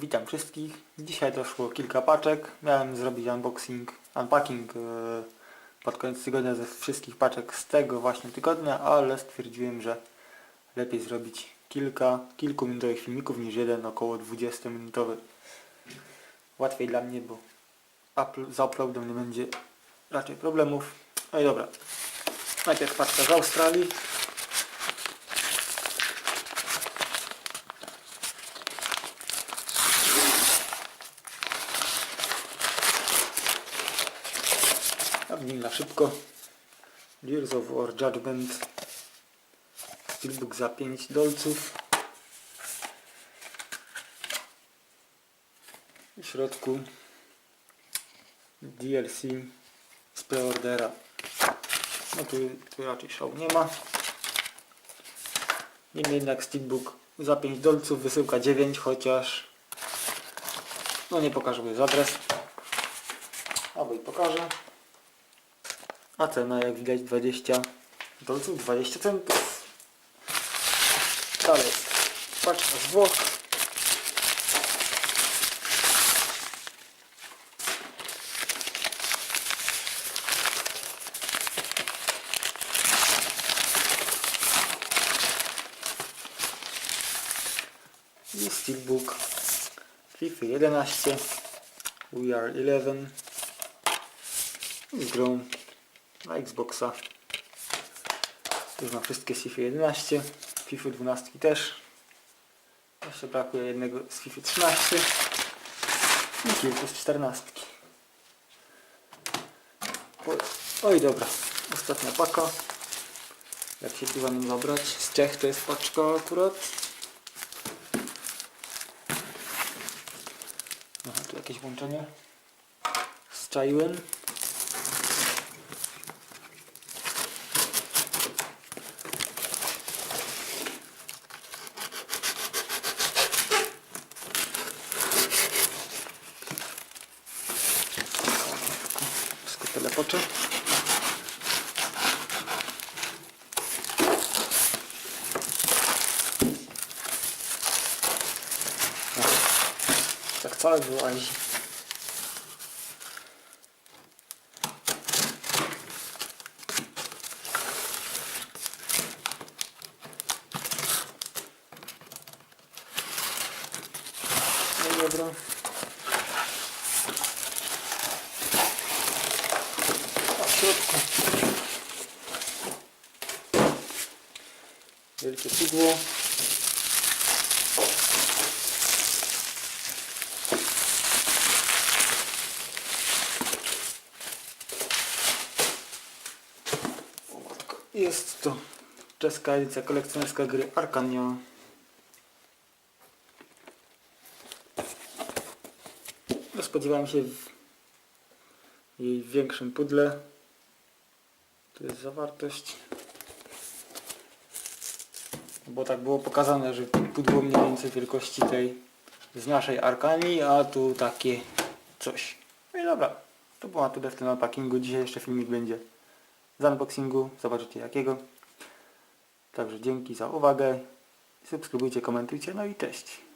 Witam wszystkich. Dzisiaj doszło kilka paczek. Miałem zrobić unboxing, unpacking e, pod koniec tygodnia ze wszystkich paczek z tego właśnie tygodnia, ale stwierdziłem, że lepiej zrobić kilka, kilkuminutowych filmików niż jeden około 20 minutowy. Łatwiej dla mnie, bo upl- z uploadem nie będzie raczej problemów. No i dobra. Najpierw paczka z Australii. A w nim na szybko. Gears of War Judgment. Steelbook za 5 dolców. W środku DLC z preordera. No tu, tu raczej szału nie ma. Niemniej jednak Steelbook za 5 dolców, wysyłka 9, chociaż no nie pokażę, bo jest adres. Albo i pokażę. A cena jak widać 20 dolców, 20 centów. Dalej. Paczka z Włoch. I Steelbook FIFA 11 We are 11 z grą na Xboxa. Już mam wszystkie z FIFA 11, FIFA 12 też. Jeszcze brakuje jednego z FIFA 13 i kilku z 14. Oj, dobra, ostatnia paka. Jak się tu mam zabrać? Z Czech to jest paczka akurat. Aha, tu jakieś włączenie. Zczaiłem. Wszystko telepoczę. Tak całe wyłazi. No dobra. Środku wielkie pudło. Jest to czeska edycja kolekcjonerska gry Arkania. Spodziewałem się w jej większym pudle. Tu jest zawartość. Bo tak było pokazane, że pudło mniej więcej wielkości tej z naszej Arkanii, a tu takie coś. No i dobra, to było na tyle w tym unpackingu. Dzisiaj jeszcze filmik będzie z unboxingu, zobaczycie jakiego. Także dzięki za uwagę. Subskrybujcie, komentujcie, no i cześć.